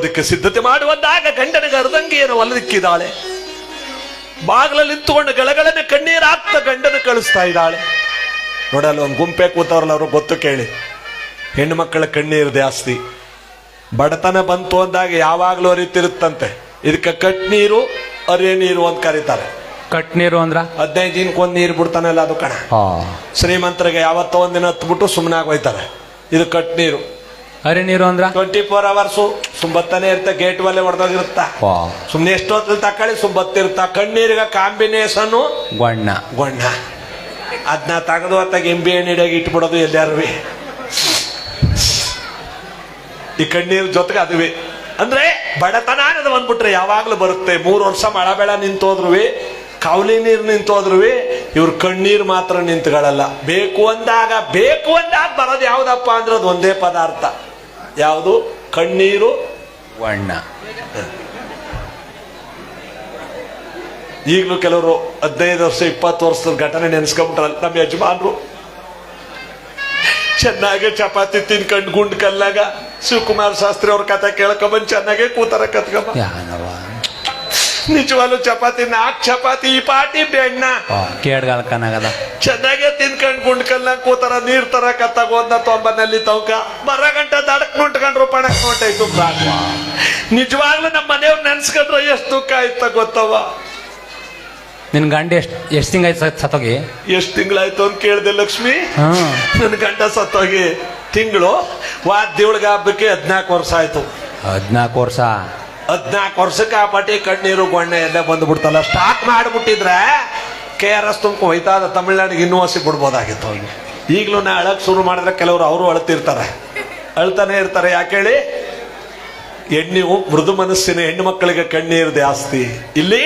ಮದುವೆಯಾಗೋದಕ್ಕೆ ಸಿದ್ಧತೆ ಮಾಡುವಂದಾಗ ಗಂಡನಿಗೆ ಅರ್ಧಂಗಿಯನ್ನು ಒಲದಿಕ್ಕಿದ್ದಾಳೆ. ಬಾಗಿಲಲ್ಲಿ ನಿಂತುಕೊಂಡು ಗಳಗಳನ್ನ ಕಣ್ಣೀರು ಹಾಕ್ತಾ ಗಂಡನ ಕಳಿಸ್ತಾ ಇದ್ದಾಳೆ. ನೋಡಲ್ಲ ಒಂದು ಗುಂಪೆ ಕೂತವ್ರಲ್ಲ ಅವ್ರಿಗೆ ಗೊತ್ತು ಕೇಳಿ. ಹೆಣ್ಣು ಮಕ್ಕಳ ಕಣ್ಣೀರು ಜಾಸ್ತಿ. ಬಡತನ ಬಂತು ಅಂದಾಗ ಯಾವಾಗಲೂ ಅರಿತಿರುತ್ತಂತೆ. ಇದಕ್ಕೆ ಕಟ್ ನೀರು ಅರೆ ನೀರು ಅಂತ ಕರೀತಾರೆ. ಕಟ್ ನೀರು ಅಂದ್ರ? ಹದಿನೈದು ದಿನಕ್ಕೊಂದು ನೀರು ಬಿಡ್ತಾನಲ್ಲ ಅದು ಕಣ. ಶ್ರೀಮಂತರಿಗೆ ಯಾವತ್ತೋ ಒಂದಿನ ಹತ್ಬಿಟ್ಟು ಸುಮ್ಮನೆ ಹೋಯ್ತಾರೆ. ಇದು ಕಟ್ ನೀರು ಅರೆ ನೀರು ಅಂದ್ರ? ಟ್ವೆಂಟಿ ಫೋರ್ ಅವರ್ಸು ಸುಂಬತ್ತಾನೆ ಇರ್ತ ಗೇಟ್ ಒಲೆ ಹೊಡೆದೋಗಿರುತ್ತ? ಸುಮ್ನೆ ಸುಮ್ಮನೆ ಎಷ್ಟೊತ್ತಲ್ಲಿ ತಕೊಳ್ಳಿ ಸುಂಬತ್ತಿರುತ್ತ ಕಣ್ಣೀರಿಗೆ ಕಾಂಬಿನೇಷನ್ ಗೊಣ್ಣ ಗೊಣ್ಣ ಅದನ್ನ ತೆಗೆದು ಹೊತ್ತಾಗ ಎಂಬಿ ಎಣ್ಣೆಡಿಯಾಗಿ ಇಟ್ಬಿಡೋದು ಎಲ್ಲಾರು ಈ ಕಣ್ಣೀರ್ ಜೊತೆಗೆ ಅದುವೆ. ಅಂದ್ರೆ ಬಡತನ ಅನ್ನೋದು ಬಂದ್ಬಿಟ್ರೆ ಯಾವಾಗ್ಲೂ ಬರುತ್ತೆ. ಮೂರು ವರ್ಷ ಮಳೆ ಬೆಳ ನಿಂತೋದ್ರು ಕಾವಲಿ ನೀರು ನಿಂತೋದ್ರುವಿ ಇವ್ರ ಕಣ್ಣೀರು ಮಾತ್ರ ನಿಂತ್ಕೊಳ್ಳಲ್ಲ ಬೇಕು ಅಂದಾಗ ಬೇಕು ಅಂದಾಗ ಬರೋದು ಯಾವ್ದಪ್ಪ ಅಂದ್ರೆ ಅದು ಒಂದೇ ಪದಾರ್ಥ. ಯಾವುದು? ಕಣ್ಣೀರು ಗೊಣ್ಣ ಈಗಲೂ ಕೆಲವರು ಹದಿನೈದು ವರ್ಷ ಇಪ್ಪತ್ತು ವರ್ಷದ ಘಟನೆ ನೆನೆಸ್ಕೊಂಬಿಟ್ರಲ್ಲ ನಮ್ಮ ಯಜಮಾನ್ರು. ಚೆನ್ನಾಗಿ ಚಪಾತಿ ತಿನ್ಕಂಡು ಗುಂಡ್ ಕಲ್ಲಾಗ ಶಿವಕುಮಾರ್ ಶಾಸ್ತ್ರಿ ಅವ್ರ ಕತೆ ಕೇಳ್ಕೊಂಬಂದ್ ಚೆನ್ನಾಗೆ ಕೂತಾರ ಕತ್ಕೊಂಬ. ನಿಜವಾಗ್ಲು ಚಪಾತಿ ನಾಲ್ಕು ಚಪಾತಿ ಈ ಪಾಟಿ ಬೆಣ್ಣ. ಕೇಡ್ಗಾಲ ಕನಾಗದ ಚೆನ್ನಾಗೆ ಕಲ್ಲಾಗ ಕೂತಾರ ನೀರ್ ತರ ತಗೋದ್ನ ತೊಂಬನಲ್ಲಿ ತೌಕ. ಬರ ಗಂಟ ದಡಕ್ ಮುಂಟ್ಕೊಂಡ್ರು ಪಣಕ್ ನೋಟಾಯ್ತು ನಿಜವಾಗ್ಲೂ ನಮ್ಮ ಮನೆಯವ್ರು ನೆನ್ಸ್ಕೊಂಡ್ರೆ ಎಷ್ಟು ದುಃಖ ಆಯ್ತ ಗೊತ್ತವ ನಿನ್ ಗಂಡ ಎಷ್ಟ್ ಎಷ್ಟ್ ತಿಂಗ್ ಆಯ್ತು ಸತ್ತೋಗಿ? ಎಷ್ಟು ತಿಂಗಳಾಯ್ತು ಅಂತ ಕೇಳಿದೆ ಲಕ್ಷ್ಮಿ? ನನ್ನ ಗಂಡ ಸತ್ತೋಗಿ ತಿಂಗಳು. ವಾದ್ಯವಳಿಗೆ ಹಬ್ಬಕ್ಕೆ ಹದಿನಾಲ್ಕು ವರ್ಷ ಆಯ್ತು. ಹದ್ನಾಲ್ಕು ವರ್ಷ? ಹದಿನಾಲ್ಕು ವರ್ಷಕ್ಕೆ ಆ ಪಟ್ಟಿ ಕಣ್ಣೀರು ಗೊಣ್ಣೆ ಎಲ್ಲ ಬಂದ್ಬಿಡ್ತಲ್ಲ. ಸ್ಟಾಕ್ ಮಾಡಿಬಿಟ್ಟಿದ್ರೆ ಕೆ ಆರ್ ಎಸ್ ತುಂಬ ಹೋಯ್ತಾದ ತಮಿಳ್ನಾಡಿಗೆ ಇನ್ನೂ ಹಸಿ ಬಿಡ್ಬೋದಾಗಿತ್ತು ಈಗಲೂ ನಾ ಅಳಕ್ ಶುರು ಮಾಡಿದ್ರೆ ಕೆಲವರು ಅವರು ಅಳ್ತಿರ್ತಾರೆ. ಅಳ್ತಾನೆ ಇರ್ತಾರೆ. ಯಾಕೆ ಹೇಳಿ? ಹೆಣ್ಣು, ಮೃದು ಮನಸ್ಸಿನ ಹೆಣ್ಣು ಮಕ್ಕಳಿಗೆ ಕಣ್ಣೀರು ಜಾಸ್ತಿ. ಇಲ್ಲಿ